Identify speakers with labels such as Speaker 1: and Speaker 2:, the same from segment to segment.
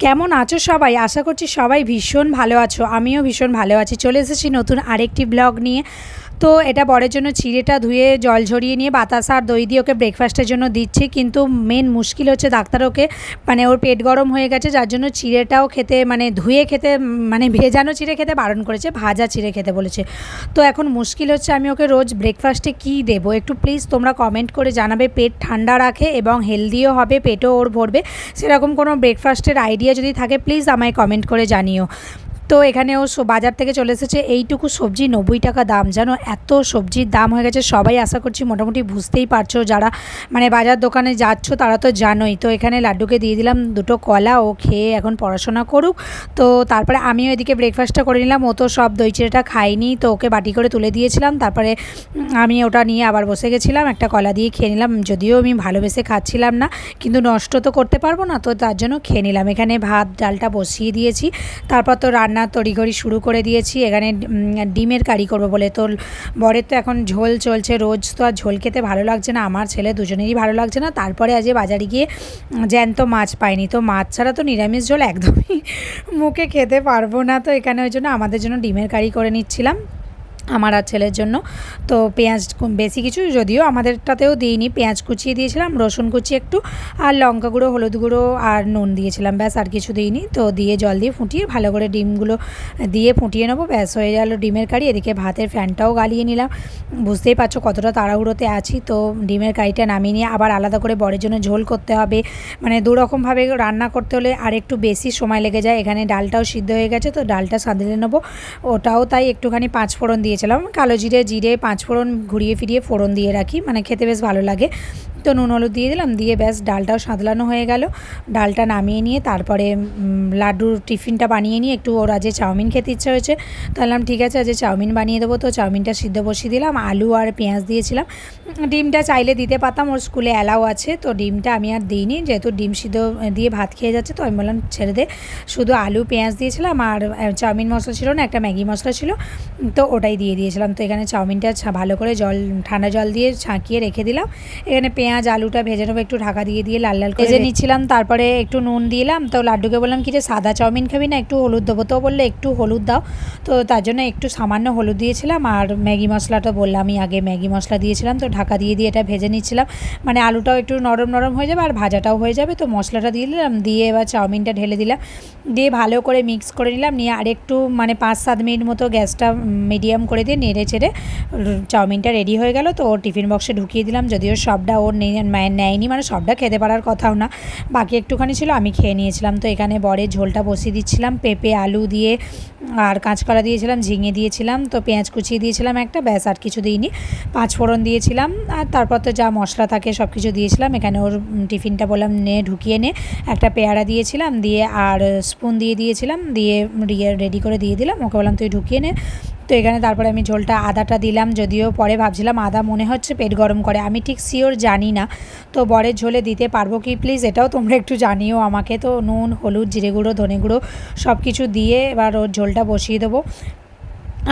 Speaker 1: কেমন আছো সবাই? আশা করছি সবাই ভীষণ ভালো আছো। আমিও ভীষণ ভালো আছি। চলে এসেছি নতুন আরেকটি ব্লগ নিয়ে। তো এটা বরের জন্য চিড়েটা ধুয়ে, জল ঝরিয়ে নিয়ে বাতাসা আর দই দিয়ে ওকে ব্রেকফাস্টের জন্য দিচ্ছি। কিন্তু মেন মুশকিল হচ্ছে ডাক্তার ওকে মানে ওর পেট গরম হয়ে গেছে, যার জন্য চিড়েটাও খেতে মানে ধুয়ে খেতে মানে ভেজানো চিড়ে খেতে বারণ করেছে, ভাজা চিড়ে খেতে বলেছে। তো এখন মুশকিল হচ্ছে আমি ওকে রোজ ব্রেকফাস্টে কী দেবো? একটু প্লিজ তোমরা কমেন্ট করে জানাবে, পেট ঠান্ডা রাখে এবং হেলদিও হবে, পেটও ওর ভরবে। সেরকম কোনো ব্রেকফাস্টের আইডিয়া যদি থাকে প্লিজ আমায় কমেন্ট করে জানিও। তো এখানে ও সো- বাজার থেকে চলে এসেছে এইটুকু সবজি, নব্বই টাকা দাম। জানো, এত সবজির দাম হয়ে গেছে, সবাই আশা করছি মোটামুটি বুঝতেই পারছ। যারা মানে বাজার দোকানে যাচ্ছ, তারা তো জানোই। তো এখানে লাড্ডুকে দিয়ে দিলাম, দুটো কলা, ও খেয়ে এখন পড়াশোনা করুক। তো তারপরে আমিও এদিকে ব্রেকফাস্টটা করে নিলাম, ও তো সব দই চিড়েটা খাইনি তো ওকে বাটি করে তুলে দিয়েছিলাম। তারপরে আমি ওটা নিয়ে আবার বসে গেছিলাম, একটা কলা দিয়ে খেয়ে নিলাম। যদিও আমি ভালোবেসে খাচ্ছিলাম না, কিন্তু নষ্ট তো করতে পারব না, তো তার জন্য খেয়ে নিলাম। এখানে ভাত, ডালটা বসিয়ে দিয়েছি। তারপর তো রান্না তড়িঘড়ি শুরু করে দিয়েছি। এখানে ডিমের কারি করব বলে। তো বরের তো এখন ঝোল চলছে, রোজ তো আর ঝোল খেতে ভালো লাগছে না। আমার ছেলে দুজনেরই ভালো লাগছে না। তারপরে আজ বাজারে গিয়ে জ্যান্ত মাছ পাইনি। তো মাছ ছাড়া তো নিরামিষ ঝোল একদমই মুখে খেতে পারব না। তো এখানে ওই জন্য আমাদের জন্য ডিমের কারি করে নিচ্ছিলাম। আমার আর ছেলের জন্য। তো পেঁয়াজ বেশি কিছু যদিও আমাদেরটাতেও দিইনি। পেঁয়াজ কুচিয়ে দিয়েছিলাম, রসুন কুচি একটু, আর লঙ্কা গুঁড়ো, হলুদ গুঁড়ো আর নুন দিয়েছিলাম, ব্যাস আর কিছু দিইনি। তো দিয়ে জল দিয়ে ফুটিয়ে ভালো করে ডিমগুলো দিয়ে ফুটিয়ে নেব, ব্যাস হয়ে গেল ডিমের কারি। এদিকে ভাতের ফ্যানটাও গালিয়ে নিলাম। বুঝতেই পারছ কতটা তাড়াহুড়োতে আছি। তো ডিমের কারিটা নামিয়ে নিয়ে আবার আলাদা করে বরের জন্য ঝোল করতে হবে। মানে দুরকমভাবে রান্না করতে হলে আর একটু বেশি সময় লেগে যায়। এখানে ডালটাও সিদ্ধ হয়ে গেছে, তো ডালটা সাঁতলে নেব। ওটাও তাই একটুখানি পাঁচ ফোড়ন দিয়েছিলাম। কালো জিরে জিরে পাঁচ ফোড়ন ঘুরিয়ে ফিরিয়ে ফোড়ন দিয়ে রাখি। মানে খেতে বেশ ভালো লাগে। তো নুন, হলুদ দিয়ে দিলাম, দিয়ে ব্যাস ডালটাও সাঁতলানো হয়ে গেল। ডালটা নামিয়ে নিয়ে তারপরে লাড্ডুর টিফিনটা বানিয়ে নিয়ে একটু ওর আজকে চাউমিন খেতে ইচ্ছা হয়েছে তাহলাম ঠিক আছে আজকে চাউমিন বানিয়ে দেবো, তো চাউমিনটা সিদ্ধ বসিয়ে দিলাম, আলু আর পেঁয়াজ দিয়েছিলাম। ডিমটা চাইলে দিতে পারতাম, ওর স্কুলে অ্যালাও আছে, তো ডিমটা আমি আর দিইনি, যেহেতু ডিম সিদ্ধ দিয়ে ভাত খেয়ে যাচ্ছে, তো আমি বললাম ছেড়ে দে। শুধু আলু, পেঁয়াজ দিয়েছিলাম আর চাউমিন মশলা ছিল না, একটা ম্যাগি মশলা ছিল, তো ওটাই দিয়ে দিয়েছিলাম। তো এখানে চাউমিনটা ভালো করে জল, ঠান্ডা জল দিয়ে ছাঁকিয়ে রেখে দিলাম। এখানে পেঁয়াজ আলুটা ভেজে নেব একটু ঢাকা দিয়ে দিয়ে লাল লাল ভেজে নিচ্ছিলাম তারপরে একটু নুন দিলাম। তো লাড্ডুকে বললাম কি যে সাদা চাউমিন খাবি না? একটু হলুদ দেবো তো? বলল একটু হলুদ দাও। তো তার জন্য একটু সামান্য হলুদ দিয়েছিলাম আর ম্যাগি মশলাটা বললামই আগে ম্যাগি মশলা দিয়েছিলাম। তো ঢাকা দিয়ে দিয়ে এটা ভেজে নিচ্ছিলাম। মানে আলুটাও একটু নরম নরম হয়ে যাবে আর ভাজাটাও হয়ে যাবে। তো মশলাটা দিয়ে দিলাম দিয়ে এবার চাউমিনটা ঢেলে দিলাম। দিয়ে ভালো করে মিক্স করে নিলাম নিয়ে আরেকটু মানে পাঁচ সাত মিনিট মতো গ্যাসটা মিডিয়াম করে দিয়ে নেড়ে চেড়ে চাউমিনটা রেডি হয়ে গেল। তো ওর টিফিন বক্সে ঢুকিয়ে দিলাম যদিও সবটা ওর নেই- নেয়নি মানে সবটা খেতে পারার কথাও না। বাকি একটুখানি ছিল, আমি খেয়ে নিয়েছিলাম। তো এখানে বরের ঝোলটা বসিয়ে দিচ্ছিলাম, পেঁপে, আলু দিয়ে, আর কাঁচকলা দিয়েছিলাম, ঝিঙে দিয়েছিলাম, তো পেঁয়াজ কুচিয়ে দিয়েছিলাম একটা, ব্যাস, আর কিছু দিইনি। পাঁচ ফোড়ন দিয়েছিলাম, আর তারপর তো যা মশলা থাকে সব কিছু দিয়েছিলাম। এখানে ওর টিফিনটা বললাম, নে, ঢুকিয়ে নে। একটা পেয়ারা দিয়েছিলাম, দিয়ে আর স্পুন দিয়ে দিয়েছিলাম, দিয়ে রেডি করে দিয়ে দিলাম। ওকে বললাম, তুই ঢুকিয়ে নে। তো এখানে তারপরে আমি ঝোলটা আদাটা দিলাম, যদিও পরে ভাবছিলাম আদা মনে হচ্ছে পেট গরম করে, আমি ঠিক শিওর জানি না। তো বরের ঝোলে দিতে পারব কি? প্লিজ এটাও তোমরা একটু জানিও আমাকে। তো নুন, হলুদ, জিরে গুঁড়ো, ধনে গুঁড়ো সব কিছু দিয়ে এবার ওর ঝোলটা বসিয়ে দেবো।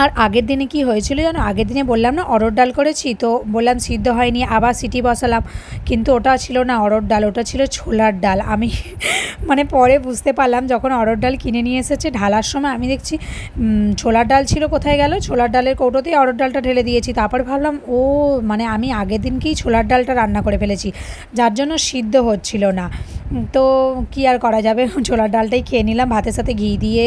Speaker 1: আর আগের দিনে কি হয়েছিল জানো? আগের দিনে বললাম না, অরড় ডাল করেছি, তো বললাম সিদ্ধ হয়নি, আবার সিটি বসালাম। কিন্তু ওটা ছিল না অরড় ডাল, ওটা ছিল ছোলার ডাল। আমি মানে পরে বুঝতে পারলাম, যখন অরড় ডাল কিনে নিয়ে এসেছে ঢালার সময়, আমি দেখছি ছোলার ডাল ছিল কোথায় গেল? ছোলার ডালের কৌটোতেই অরড় ডালটা ঢেলে দিয়েছি। তারপর ভাবলাম, ও মানে আমি আগের দিনকেই ছোলার ডালটা রান্না করে ফেলেছি, যার জন্য সিদ্ধ হচ্ছিল না। তো কি আর করা যাবে? ছোলার ডালটাই খেয়ে নিলাম, ভাতের সাথে ঘি দিয়ে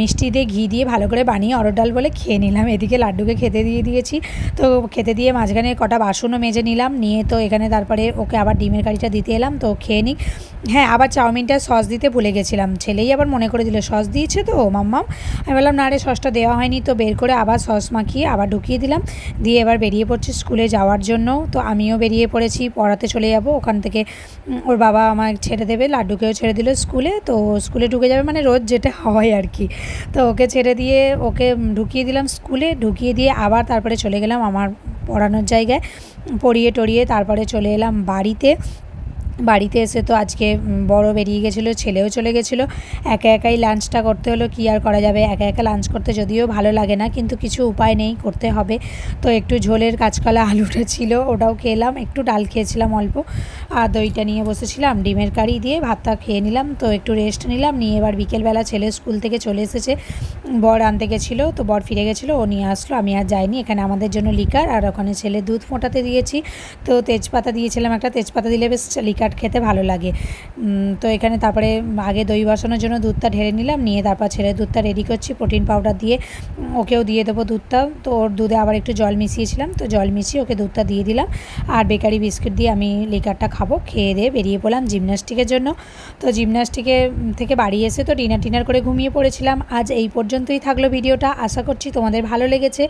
Speaker 1: মিষ্টি দিয়ে ঘি দিয়ে ভালো করে বানিয়ে অরড় ডাল বলে খেয়ে নিলাম। এদিকে লাড্ডুকে খেতে দিয়ে দিয়েছি। তো খেতে দিয়ে মাঝখানে কটা বাসনও মেজে নিলাম। নিয়ে তো এখানে তারপরে ওকে আবার ডিমের কারিটা দিতে এলাম। তো খেয়ে নিই হ্যাঁ আবার চাউমিনটা সস দিতে ভুলে গেছিলাম। ছেলেই আবার মনে করে দিল সস দিয়েছে তো, মাম্মাম। আমি বললাম, না রে, সসটা দেওয়া হয়নি। তো বের করে আবার সস মাখিয়ে আবার ঢুকিয়ে দিলাম। দিয়ে এবার বেরিয়ে পড়ছি স্কুলে যাওয়ার জন্য। তো আমিও বেরিয়ে পড়েছি, পড়াতে চলে যাব। ওখান থেকে ওর বাবা আমাকে ছেড়ে দেবে, লাড্ডুকেও ছেড়ে দিল স্কুলে, তো স্কুলে ঢুকে যাবে মানে রোজ যেটা হয় আর কি। তো ওকে ছেড়ে দিয়ে ওকে ঢুকিয়ে দিলাম স্কুলে, ঢুকিয়ে দিয়ে আবার তারপরে চলে গেলাম আমার পড়ানোর জায়গায়, পড়িয়ে টড়িয়ে তারপরে চলে এলাম বাড়িতে। বাড়িতে এসে তো আজকে বড় বেরিয়ে গেছিল, ছেলেও চলে গেছিল। একা একাই লাঞ্চটা করতে হলো, কী আর করা যাবে? একা একা লাঞ্চ করতে যদিও ভালো লাগে না, কিন্তু কিছু উপায় নেই, করতে হবে। তো একটু ঝোলের কাঁচকলা আলুটা ছিল, ওটাও খেলাম, একটু ডাল খেয়েছিলাম অল্প। আর দইটা নিয়ে বসেছিলাম, ডিমের কারি দিয়ে ভাতটা খেয়ে নিলাম, তো একটু রেস্ট নিলাম, নিয়ে এবার বিকেলবেলা ছেলে স্কুল থেকে চলে এসেছে। বর আনতে গেছিল, তো বর ফিরে গেছিল, ও নিয়ে আসলো, আমি আর যাইনি, এখানে আমাদের জন্য লিকার আর ওখানে ছেলে দুধ ফোটাতে দিয়েছি, তো তেজপাতা দিয়েছিলাম একটা, তেজপাতা দিলে বেশ লিকার খেতে ভালো লাগে। তো এখানে তারপরে আগে দই বসানোর জন্য দুধটা ঢেলে নিলাম, নিয়ে তারপর ছেলে দুধটা রেডি করছি প্রোটিন পাউডার দিয়ে, ওকেও দিয়ে দেবো দুধটা, তো ওর দুধে আবার একটু জল মিশিয়েছিলাম, তো জল মিশিয়ে ওকে দুধটা দিয়ে দিলাম, আর বেকারি বিস্কুট দিয়ে আমি লিকারটা খাব, খেয়ে দিয়ে বেরিয়ে পড়লাম জিমনাস্টিকের জন্য। তো জিমন্যাস্টিকে থেকে বাড়ি এসে তো ডিনার টিনার করে ঘুমিয়ে পড়েছিলাম। আজ এই পর্যন্তই থাকল ভিডিওটা। আশা করছি তোমাদের ভালো লেগেছে।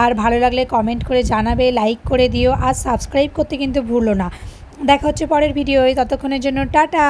Speaker 1: আর ভালো লাগলে কমেন্ট করে জানাবে লাইক করে দিও, আর সাবস্ক্রাইব করতে কিন্তু ভুলো না। দেখা হচ্ছে পরের ভিডিওয়। ততক্ষণের জন্য টাটা!